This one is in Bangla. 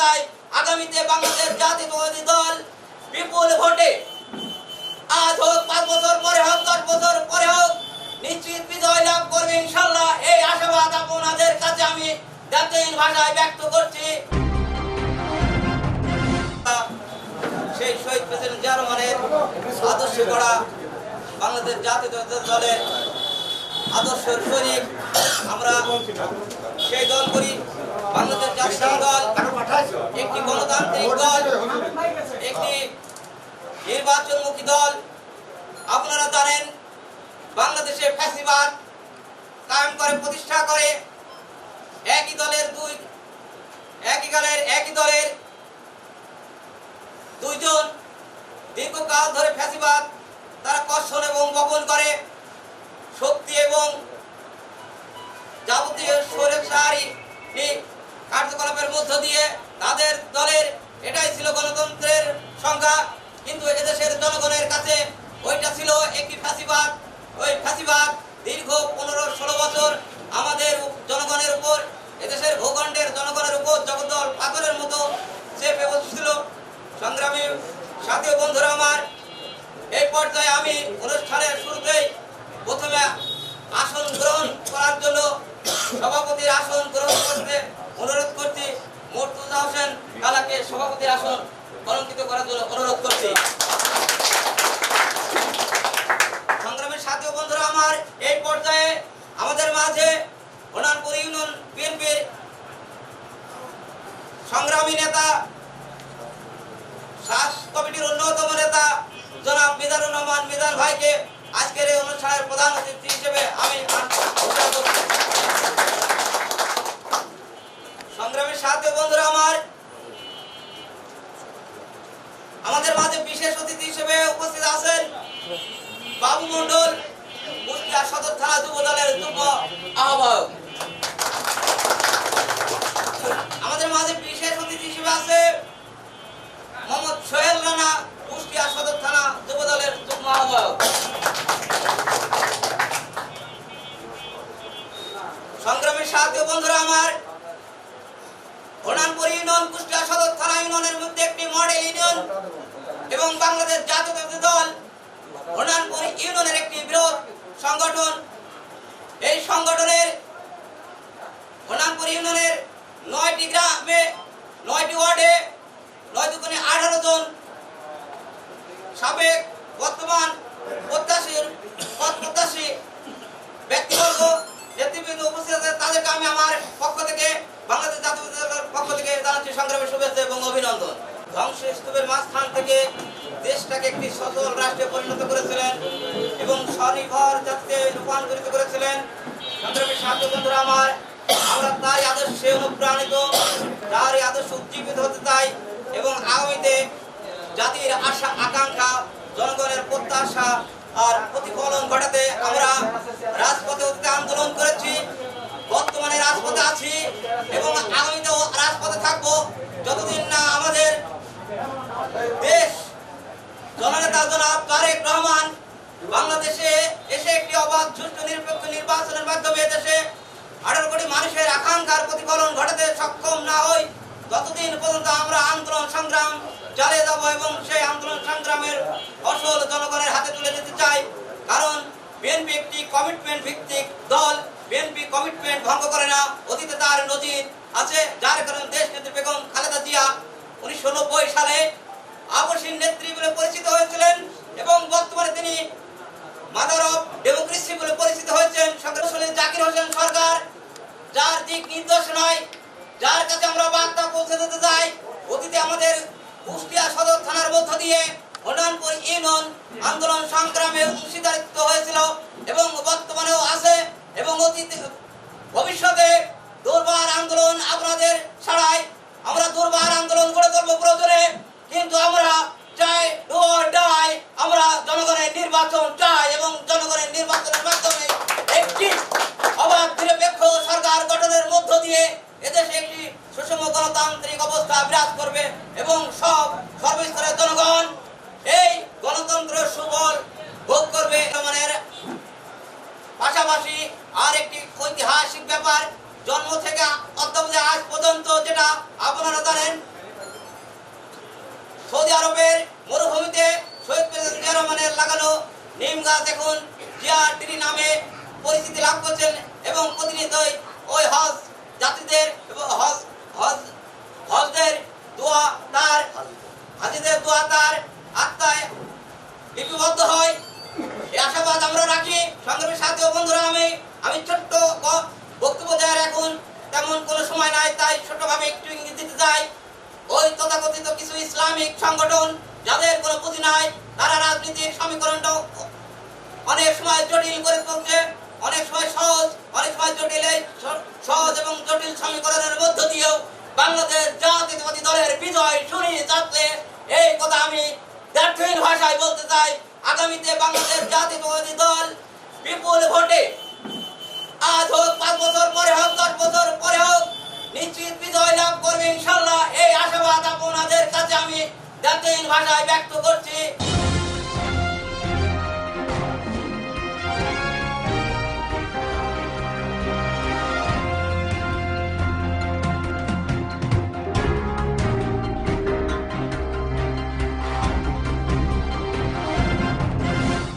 মধ্যস্থতায় আগামীতে বাংলাদেশ জাতীয়তাবাদী দল বিপুল ভোটে। আজ হোক পাঁচ বছর পরে হোক, দশ বছর পরে হোক, নিশ্চিত বিজয় লাভ করবে ইনশাল্লাহ। এই আশাবাদ আপনাদের কাছে আমি জাতীয় ভাষায় ব্যক্ত করছি। সেই শহীদ প্রেসিডেন্ট জিয়া রহমানের আদর্শ গড়া বাংলাদেশ জাতীয় দলের আদর্শের সৈনিক, আমরা সেই দল করি। বাংলাদেশ জাতীয় দল, একটি গণতান্ত্রিক দল, একটি নির্বাচনমুখী দল। আপনারা জানেন, বাংলাদেশে ফ্যাসিবাদ কায়েম করে, প্রতিষ্ঠা করে। একই দলের দুই, একই দলের একই দলের দুইজন দীর্ঘকাল ধরে ফ্যাসিবাদ, তারা কর্ষণ এবং বপন করে। শক্তি এবং যাবতীয় স্বৈরাচারী কার্যকলাপের মধ্য দিয়ে তাদের দলের, এটাই ছিল গণতন্ত্রের সংজ্ঞা। কিন্তু এদেশের জনগণের কাছে ওইটা ছিল একটি ফ্যাসিবাদ। ওই ফ্যাসিবাদ দীর্ঘ পনেরো ষোলো বছর আমাদের জনগণের উপর, এদেশের ভূখণ্ডের জনগণের উপর জগদ্দল পাথরের মতো সে চেপে বসছিল সংগ্রামী সাথী বন্ধুরা আমার, এই পর্যায়ে আমি অনুষ্ঠানের শুরুতেই প্রথমে আসন গ্রহণ করার জন্য সভাপতির আসন গ্রহণ করতে অনুরোধ করছি। মর্তুজা হোসেন কালাকে সভাপতির আসন অলঙ্কিত করার জন্য অনুরোধ করছি। সংগ্রামের সাথী বন্ধুরা, আমার এই পর্যায়ে আমাদের মাঝে হনানপুর ইউনিয়ন বিএনপির সংগ্রামী নেতা শ্বাস কমিটির অন্যতম নেতা, জনাব মিজানুর রহমান মিজান ভাইকে আজকের এই অনুষ্ঠানের প্রধান অতিথি হিসেবে আমি ঘোষণা করছি। সংগ্রামের সাথে বন্ধুরা আমার। আমাদের মাঝে বিশেষ অতিথি হিসেবে উপস্থিত আছেন বাবু মন্ডল কুষ্টিয়া সদর থানা যুব দলের যুব আহ্বায়ক আমাদের মাঝে বিশেষ অতিথি হিসেবে আছে মোহাম্মদ সোহেল রানা কুষ্টিয়া সদর থানা যুব দলের যুগ্ম আহ্বায়ক সংগ্রামের সাথে বন্ধুরা আমার হনানপুর ইউনিয়ন কুষ্টিয়া সদর থানা ইউনিয়নের মধ্যে একটি মডেল ইউনিয়ন এবং বাংলাদেশ জাতীয়তাবাদী দল, হনানপুর ইউনিয়নের একটি বিরোধ সংগঠন। এই সংগঠনের হনানপুর ইউনিয়নের নয়টি গ্রামে, নয়টি ওয়ার্ডে নয় দুগুণে আঠারো জন সাবেক বর্তমান প্রত্যাশী পদ প্রত্যাশী ব্যক্তিবর্গ, নেতৃবৃন্দ উপস্থিত আছে। তাদেরকে আমি আমার পক্ষ থেকে, বাংলাদেশ জাতীয় পক্ষ থেকে জানাচ্ছি সংগ্রামের শুভেচ্ছা এবং অভিনন্দন। ধ্বংসস্তূপের মাঝখান থেকে দেশটাকে একটি সচল রাষ্ট্রে পরিণত করেছিলেন এবং স্বনির্ভর জাতিতে রূপান্তরিত করেছিলেন। সংগ্রামের সাথে বন্ধুরা আমার, আমরা তারই আদর্শে অনুপ্রাণিত, তারই আদর্শ উজ্জীবিত হতে চাই এবং আগামীতে জাতির আশা, আকাঙ্ক্ষা, জনগণের প্রত্যাশা আর প্রতিফলন ঘটাতে আমরা রাজপথে অতীতে আন্দোলন করেছি বর্তমানে রাজপথে আছি এবং আগামীতেও রাজপথে থাকব যতদিন না আমাদের দেশ জননেতা জনাব তারেক রহমান, বাংলাদেশে এসে একটি অবাধ সুষ্ঠু নিরপেক্ষ নির্বাচনের মাধ্যমে দেশে আঠারো কোটি মানুষের আকাঙ্ক্ষার প্রতিফলন ঘটাতে সক্ষম না হই। ততদিন পর্যন্ত আমরা আন্দোলন সংগ্রাম চালিয়ে যাব এবং সেই আন্দোলন সংগ্রামের ফসল জনগণের হাতে তুলে দিতে চাই, কারণ বিএনপি একটি কমিটমেন্ট ভিত্তিক দল বিএনপি কমিটমেন্ট ভঙ্গ করে না। অতীতে তার নজির আছে, যার কারণে দেশ নেত্রী বেগম খালেদা জিয়া উনিশশো নব্বই সালে আবসীন নেত্রী বলে পরিচিত হয়েছিলেন এবং বর্তমানে তিনি মাদার অফ ডেমোক্রেসি বলে পরিচিত হয়েছেন। সংগ্রামী জাকির হোসেন সরকার, যার দিক নির্দেশনায় যার কাছে আমরা বার্তা পৌঁছে দিতে চাই, অতীতে আমাদের কুষ্টিয়া সদর থানার মধ্য দিয়ে হনানপুর ইউনিয়ন আন্দোলন সংগ্রামে অংশীদারিত্ব হয়েছিল এবং বর্তমানেও আছে এবং অতীতে ভবিষ্যতে দুর্বার আন্দোলন আপনাদের ছাড়াই আমরা দুর্বার আন্দোলন গড়ে তুলবো প্রয়োজনে কিন্তু আমরা চাই ডু অর ডাই আমরা জনগণের নির্বাচন চাই এবং জনগণের নির্বাচনের মাধ্যমে একটি অবাধ নিরপেক্ষ সরকার গঠনের মধ্য দিয়ে এদেশে একটি সুষম গণতান্ত্রিক অবস্থা বিরাজ করবে এবং সব সর্বস্তরের জনগণ এই গণতন্ত্রের সুবল ভোগ করবে। পাশাপাশি আর একটি ঐতিহাসিক ব্যাপার, জন্ম থেকে অদ্যাবধি আজ পর্যন্ত যেটা আপনারা জানেন, সৌদি আরবের মরুভূমিতে শহীদ রহমানের লাগানো নিম গাছ এখন জিয়ার ট্রি নামে পরিচিতি লাভ করছেন এবং প্রতিনিয়তই ওই হজ যাত্রীদের এবং হজ তার হাজিদের দোয়া তার আত্মায় লিপিবদ্ধ হয় এই আশাবাদ আমরা রাখি সংগ্রামের সাথে বন্ধুরা, আমি আমি ছোট্ট বক্তব্য দেওয়ার এখন তেমন কোনো সময় নাই, তাই ছোটভাবে একটু ইঙ্গিত দিতে চাই। ওই তথাকথিত কিছু ইসলামিক সংগঠন, যাদের কোনো পুঁজি নাই, তারা রাজনীতির সমীকরণটাও অনেক সময় জটিল করে তুলছে, অনেক সময় সহজ, অনেক সময় জটিল সহজ এবং জটিল সমীকরণের মধ্য দিয়েও বাংলাদেশ জাতীয়তাবাদী দলের বিজয় শুনি যাচ্ছে এই কথা আমি ব্যর্থহীন ভাষায় বলতে চাই। আগামীতে বাংলাদেশ জাতীয়তাবাদী দল বিপুল ভোটে, আজ হোক পাঁচ বছর পরে হোক, দশ বছর পরে হোক, নিশ্চিত বিজয় লাভ করবে ইনশাল্লাহ। এই আশাবাদ আপনাদের কাছে আমি জাতীয় ভাষায় ব্যক্ত করছি।